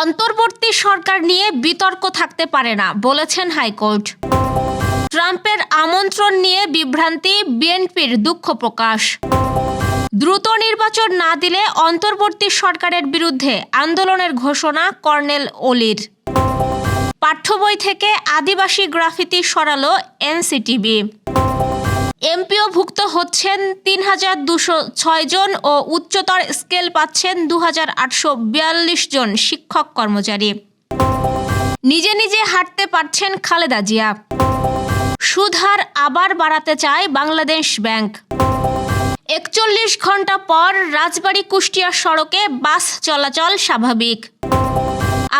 অন্তর্বর্তী সরকার নিয়ে বিতর্ক থাকতে পারে না, বলেছেন হাইকোর্ট। ট্রাম্পের আমন্ত্রণ নিয়ে বিভ্রান্তি, বিএনপির দুঃখ প্রকাশ। দ্রুত নির্বাচন না দিলে অন্তর্বর্তী সরকারের বিরুদ্ধে আন্দোলনের ঘোষণা কর্নেল ওলির পাঠ্যবই থেকে আদিবাসী গ্রাফিতি সরালো এনসিটিভি। এমপিও ভুক্ত হচ্ছেন তিন হাজার দুশো ছয় জন ও উচ্চতর স্কেল পাচ্ছেন দু হাজার আটশো বিয়াল্লিশ জন শিক্ষক কর্মচারী। নিজে নিজে হাঁটতে পারছেন খালেদা জিয়া। সুদহার আবার বাড়াতে চায় বাংলাদেশ ব্যাংক। একচল্লিশ ঘণ্টা পর রাজবাড়ী কুষ্টিয়া সড়কে বাস চলাচল স্বাভাবিক।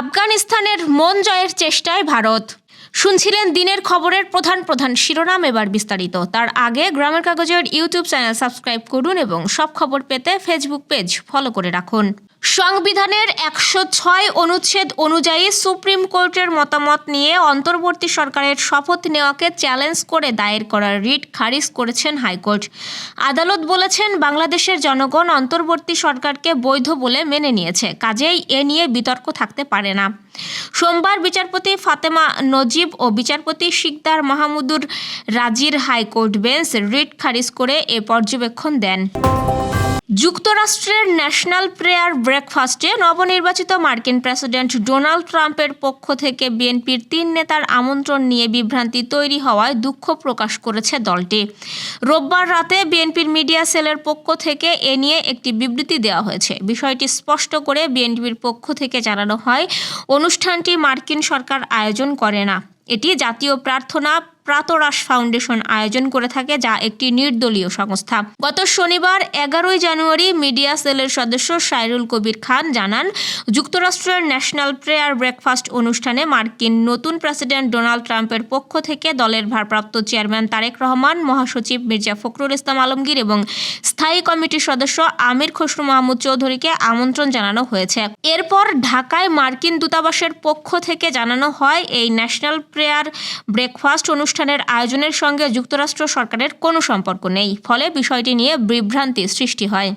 আফগানিস্তানের মন জয়ের চেষ্টায় ভারত। শুনছিলেন দিনের খবরের প্রধান প্রধান শিরোনাম এবার বিস্তারিত। তার আগে গ্রামের কাগজের ইউটিউব চ্যানেল সাবস্ক্রাইব করুন এবং সব খবর পেতে ফেসবুক পেজ ফলো করে রাখুন। সংবিধানের একশো ছয় অনুচ্ছেদ অনুযায়ী সুপ্রিম কোর্টের মতামত নিয়ে অন্তর্বর্তী সরকারের শপথ নেওয়াকে চ্যালেঞ্জ করে দায়ের করা রিট খারিজ করেছেন হাইকোর্ট। আদালত বলেছেন, বাংলাদেশের জনগণ অন্তর্বর্তী সরকারকে বৈধ বলে মেনে নিয়েছে, কাজেই এ নিয়ে বিতর্ক থাকতে পারে না। সোমবার বিচারপতি ফাতেমা নজিব ও বিচারপতি শিকদার মাহমুদুর রাজির হাইকোর্ট বেঞ্চ রিট খারিজ করে এ পর্যবেক্ষণ দেন। যুক্তরাষ্ট্রের ন্যাশনাল প্রেয়ার ব্রেকফাস্টে নবনির্বাচিত মার্কিন প্রেসিডেন্ট ডোনাল্ড ট্রাম্পের পক্ষ থেকে বিএনপির তিন নেতার আমন্ত্রণ নিয়ে বিভ্রান্তি তৈরি হওয়ায় দুঃখ প্রকাশ করেছে দলটি। রোববার রাতে বিএনপির মিডিয়া সেলের পক্ষ থেকে এ নিয়ে একটি বিবৃতি দেওয়া হয়েছে। বিষয়টি স্পষ্ট করে বিএনপির পক্ষ থেকে জানানো হয়, অনুষ্ঠানটি মার্কিন সরকার আয়োজন করে না। এটি জাতীয় প্রার্থনা প্রাতরাস ফাউন্ডেশন আয়োজন করে থাকে, যা একটি নির্দলীয় সংস্থা। গত শনিবার, এগারোই জানুয়ারি, মিডিয়া সেলের সদস্য সাইরুল কবির খান জানান, যুক্তরাষ্ট্রের ন্যাশনাল প্রেয়ার ব্রেকফাস্ট অনুষ্ঠানে মার্কিন নতুন প্রেসিডেন্ট ডোনাল্ড ট্রাম্পের পক্ষ থেকে দলের ভারপ্রাপ্ত চেয়ারম্যান তারেক রহমান, মহাসচিব মির্জা ফখরুল ইসলাম আলমগীর এবং স্থায়ী কমিটির সদস্য আমির খসরু মাহমুদ চৌধুরীকে আমন্ত্রণ জানানো হয়েছে। এরপর ঢাকায় মার্কিন দূতাবাসের পক্ষ থেকে জানানো হয়, এই ন্যাশনাল প্রেয়ার, ব্রেকফাস্ট অনুষ্ঠানের আয়োজনের সঙ্গে যুক্তরাষ্ট্র সরকারের কোনো সম্পর্ক নেই। ফলে বিষয়টি নিয়ে বিভ্রান্তি সৃষ্টি হয়।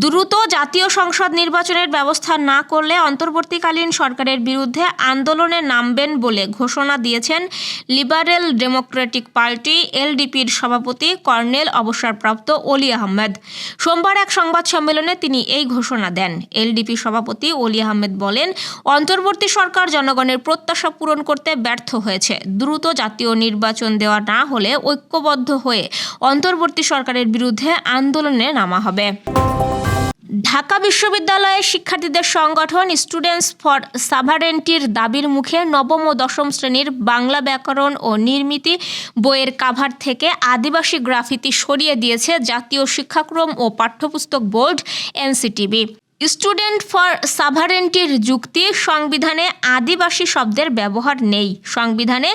দ্রুত জাতীয় সংসদ নির্বাচনের ব্যবস্থা না করলে অন্তর্বর্তীকালীন সরকারের বিরুদ্ধে আন্দোলনে নামবেন বলে ঘোষণা দিয়েছেন লিবারেল ডেমোক্রেটিক পার্টি এলডিপির সভাপতি কর্নেল অবসরপ্রাপ্ত অলি আহমেদ। সোমবার এক সংবাদ সম্মেলনে তিনি এই ঘোষণা দেন। এলডিপি সভাপতি অলি আহমেদ বলেন, অন্তর্বর্তী সরকার জনগণের প্রত্যাশা পূরণ করতে ব্যর্থ হয়েছে। দ্রুত জাতীয় নির্বাচন দেওয়া না হলে ঐক্যবদ্ধ হয়ে অন্তর্বর্তী সরকারের বিরুদ্ধে আন্দোলনে নামা হবে। ঢাকা বিশ্ববিদ্যালয়ের শিক্ষার্থীদের সংগঠন স্টুডেন্টস ফর সাভারেন্টির দাবির মুখে নবম ও দশম শ্রেণির বাংলা ব্যাকরণ ও নির্মিতি বইয়ের কাভার থেকে আদিবাসী গ্রাফিতি সরিয়ে দিয়েছে জাতীয় শিক্ষাক্রম ও পাঠ্যপুস্তক বোর্ড এনসিটিবি স্টুডেন্ট ফর সাভারেন্টির যুক্তি, সংবিধানে আদিবাসী শব্দের ব্যবহার নেই। সংবিধানে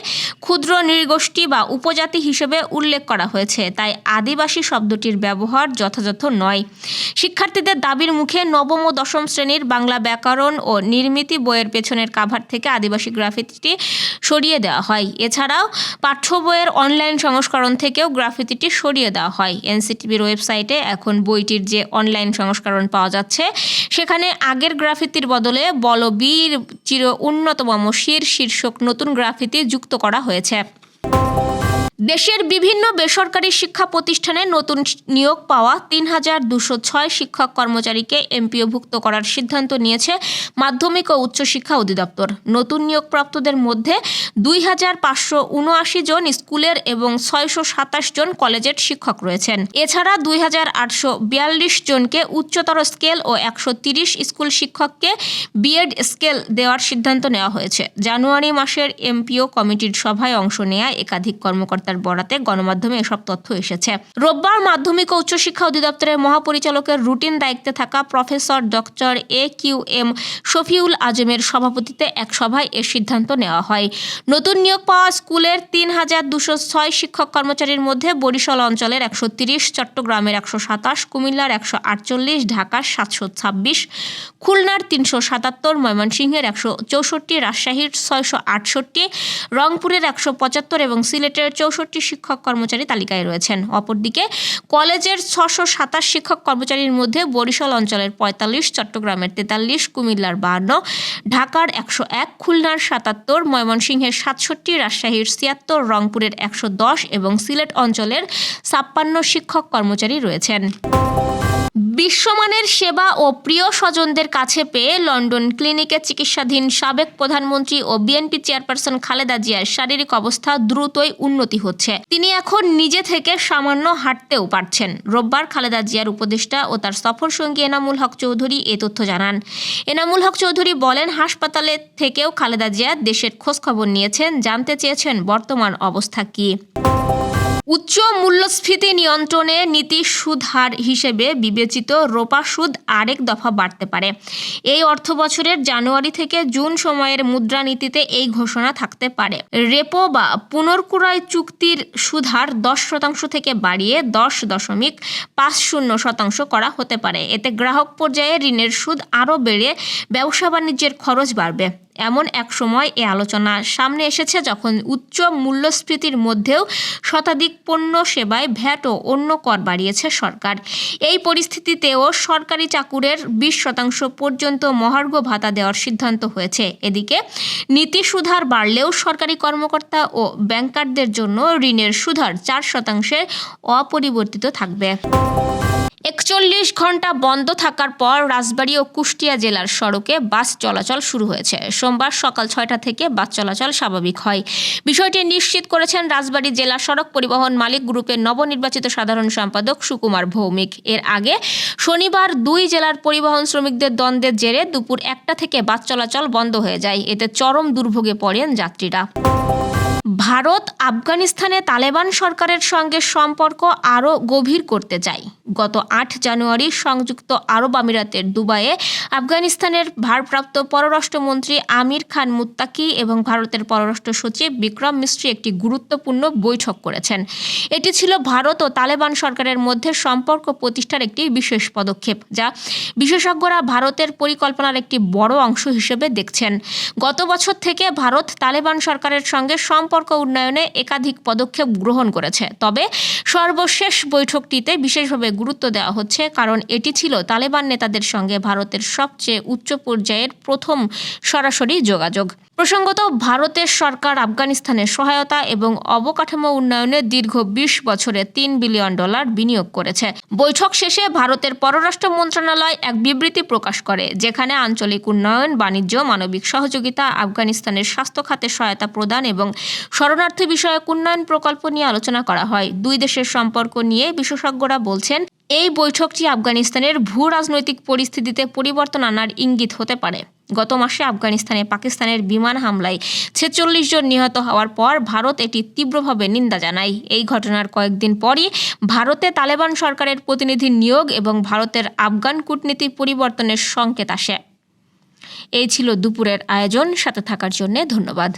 ক্ষুদ্র নৃগোষ্ঠী বা উপজাতি হিসেবে উল্লেখ করা হয়েছে, তাই আদিবাসী শব্দটির ব্যবহার যথাযথ নয়। শিক্ষার্থীদের দাবির মুখে নবম ও দশম শ্রেণির বাংলা ব্যাকরণ ও নির্মিতি বইয়ের পেছনের কাভার থেকে আদিবাসী গ্রাফিতিটি সরিয়ে দেওয়া হয়। এছাড়াও পাঠ্য বইয়ের অনলাইন সংস্করণ থেকেও গ্রাফিতিটি সরিয়ে দেওয়া হয়। এনসিটিভির ওয়েবসাইটে এখন বইটির যে অনলাইন সংস্করণ পাওয়া যাচ্ছে সেখানে আগের গ্রাফিতির বদলে বলবীর চির উন্নতম শির শীর্ষক নতুন গ্রাফিতি যুক্ত করা হয়েছে। দেশের বিভিন্ন বেসরকারি শিক্ষা প্রতিষ্ঠানে নতুন নিয়োগ পাওয়া তিন হাজার দুশো ছয় শিক্ষক কর্মচারীকে এমপিওভুক্ত করার সিদ্ধান্ত নিয়েছে মাধ্যমিক ও উচ্চশিক্ষা অধিদপ্তর। নতুন নিয়োগপ্রাপ্তদের মধ্যে দুই হাজার পাঁচশো উনআশি জন স্কুলের এবং ছয়শো সাতাশ জন কলেজের শিক্ষক রয়েছেন। এছাড়া দুই হাজার আটশো বিয়াল্লিশ জনকে উচ্চতর স্কেল ও একশো তিরিশ স্কুল শিক্ষককে বিএড স্কেল দেওয়ার সিদ্ধান্ত নেওয়া হয়েছে। জানুয়ারি মাসের এমপিও কমিটির সভায় অংশ নেয়া একাধিক কর্মকর্তার বরাতে গণমাধ্যমে এসব তথ্য এসেছে। রোববার মাধ্যমিক ও উচ্চশিক্ষা অধিদপ্তরের মহাপরিচালকের রুটিন দায়িত্বে থাকা professor doctor A Q M Shafiul আজমের সভাপতিতে এক সভায় এ সিদ্ধান্ত নেওয়া হয়। নতুন নিয়োগ পাওয়া স্কুলের তিন হাজার দুশো ছয় শিক্ষক কর্মচারীর মধ্যে বরিশাল অঞ্চলের একশো তিরিশ, চট্টগ্রামের একশো সাতাশ, কুমিল্লার একশো আটচল্লিশ, ঢাকার সাতশো ছাব্বিশ, খুলনার তিনশো সাতাত্তর, ময়মনসিংহের একশো চৌষট্টি, রাজশাহীর ছয়শো আটষট্টি, রংপুরের একশো পঁচাত্তর এবং সিলেটের চৌষট্টি চৌষট্টি শিক্ষক কর্মচারী তালিকায় রয়েছেন। অপরদিকে, কলেজের ছশো সাতাশ শিক্ষক কর্মচারীর মধ্যে বরিশাল অঞ্চলের পঁয়তাল্লিশ, চট্টগ্রামের তেতাল্লিশ, কুমিল্লার বাহান্ন ঢাকার একশো এক, খুলনার সাতাত্তর, ময়মনসিংহের সাতষট্টি, রাজশাহীর ছিয়াত্তর, রংপুরের একশো দশ এবং সিলেট অঞ্চলের ছাপ্পান্ন শিক্ষক কর্মচারী রয়েছেন। বিশ্বমানের সেবা ও প্রিয় স্বজনদের কাছে পেয়ে লন্ডন ক্লিনিকে চিকিৎসাধীন সাবেক প্রধানমন্ত্রী ও বিএনপি চেয়ারপারসন খালেদা জিয়ার শারীরিক অবস্থা দ্রুতই উন্নতি হচ্ছে। তিনি এখন নিজে থেকে সামান্য হাঁটতেও পারছেন। রোববার খালেদা জিয়ার উপদেষ্টা ও তার সফর সঙ্গী এনামুল হক চৌধুরী এ তথ্য জানান। এনামুল হক চৌধুরী বলেন, হাসপাতালে থেকেও খালেদা জিয়া দেশের খোঁজখবর নিয়েছেন, জানতে চেয়েছেন বর্তমান অবস্থা কী। উচ্চ মূল্যস্ফীতি নিয়ন্ত্রণে নীতি সুদ হার হিসেবে বিবেচিত রোপা সুদ আরেক দফা বাড়তে পারে। এই অর্থ বছরের জানুয়ারি থেকে জুন সময়ের মুদ্রানীতিতে এই ঘোষণা থাকতে পারে। রেপো বা পুনর্ক্রয় চুক্তির সুদহার দশ শতাংশ থেকে বাড়িয়ে দশ দশমিক পাঁচ শূন্য শতাংশ করা হতে পারে। এতে গ্রাহক পর্যায়ে ঋণের সুদ আরও বেড়ে, ব্যবসা বাণিজ্যের খরচ বাড়বে। এমন এক সময় এ আলোচনা সামনে এসেছে যখন উচ্চ মূল্যস্ফীতির মধ্যেও শতাধিক পণ্য সেবায় ভ্যাট ও অন্য কর বাড়িয়েছে সরকার। এই পরিস্থিতিতেও সরকারি চাকুরের বিশ শতাংশ পর্যন্ত মহার্ঘ ভাতা দেওয়ার সিদ্ধান্ত হয়েছে। এদিকে নীতি সুধার বাড়লেও সরকারি কর্মকর্তা ও ব্যাংকারদের জন্য ঋণের সুধার চার শতাংশে অপরিবর্তিত থাকবে। একচল্লিশ ঘণ্টা বন্ধ থাকার পর রাজবাড়ী ও কুষ্টিয়া জেলার সড়কে বাস চলাচল শুরু হয়েছে। সোমবার সকাল ছয়টা থেকে বাস চলাচল স্বাভাবিক হয়। বিষয়টি নিশ্চিত করেছেন রাজবাড়ী জেলা সড়ক পরিবহন মালিক গ্রুপের নবনির্বাচিত সাধারণ সম্পাদক সুকুমার ভৌমিক। এর আগে শনিবার দুই জেলার পরিবহন শ্রমিকদের দ্বন্দ্বের জেরে দুপুর একটা থেকে বাস চলাচল বন্ধ হয়ে যায়। এতে চরম দুর্ভোগে পড়েন যাত্রীরা। ভারত আফগানিস্তানে তালেবান সরকারের সঙ্গে সম্পর্ক আরও গভীর করতে চায়। গত আট জানুয়ারি সংযুক্ত আরব আমিরাতের দুবাইয়ে আফগানিস্তানের ভারপ্রাপ্ত পররাষ্ট্রমন্ত্রী আমির খান মুত্তাকি এবং ভারতের পররাষ্ট্র সচিব বিক্রম মিস্ত্রি একটি গুরুত্বপূর্ণ বৈঠক করেছেন। এটি ছিল ভারত ও তালেবান সরকারের মধ্যে সম্পর্ক প্রতিষ্ঠার একটি বিশেষ পদক্ষেপ, যা বিশেষজ্ঞরা ভারতের পরিকল্পনার একটি বড় অংশ হিসেবে দেখছেন। গত বছর থেকে ভারত তালেবান সরকারের সঙ্গে সম্পর্ক উন্নয়নে একাধিক পদক্ষেপ গ্রহণ করেছে। তবে সর্বশেষ বৈঠকটিতে বিশেষভাবে গুরুত্ব দেওয়া হচ্ছে, কারণ এটি ছিল তালেবান নেতাদের সঙ্গে ভারতের সবচেয়ে উচ্চ পর্যায়ের প্রথম সরাসরি যোগাযোগ। প্রসঙ্গত, ভারতের সরকার আফগানিস্তানের সহায়তা এবং অবকাঠামো উন্নয়নে দীর্ঘ বিশ বছরে তিন বিলিয়ন ডলার বিনিয়োগ করেছে। বৈঠক শেষে ভারতের পররাষ্ট্র মন্ত্রণালয় এক বিবৃতি প্রকাশ করে, যেখানে আঞ্চলিক উন্নয়ন, বাণিজ্য, মানবিক সহযোগিতা, আফগানিস্তানের স্বাস্থ্য খাতে সহায়তা প্রদান এবং শরণার্থী বিষয়ক উন্নয়ন প্রকল্প নিয়ে আলোচনা করা হয়। দুই দেশের সম্পর্ক নিয়ে বিশেষজ্ঞরা বলছেন, এই বৈঠকটি আফগানিস্তানের ভূ রাজনৈতিক পরিস্থিতিতে পরিবর্তন আনার ইঙ্গিত হতে পারে। গত মাসে আফগানিস্তানে পাকিস্তানের বিমান হামলায় ছেচল্লিশ জন নিহত হওয়ার পর ভারত এটি তীব্রভাবে নিন্দা জানায়। এই ঘটনার কয়েকদিন পরই ভারতে তালেবান সরকারের প্রতিনিধি নিয়োগ এবং ভারতের আফগান কূটনীতি পরিবর্তনের সংকেত আসে। এই ছিল দুপুরের আয়োজন। সাথে থাকার জন্য ধন্যবাদ।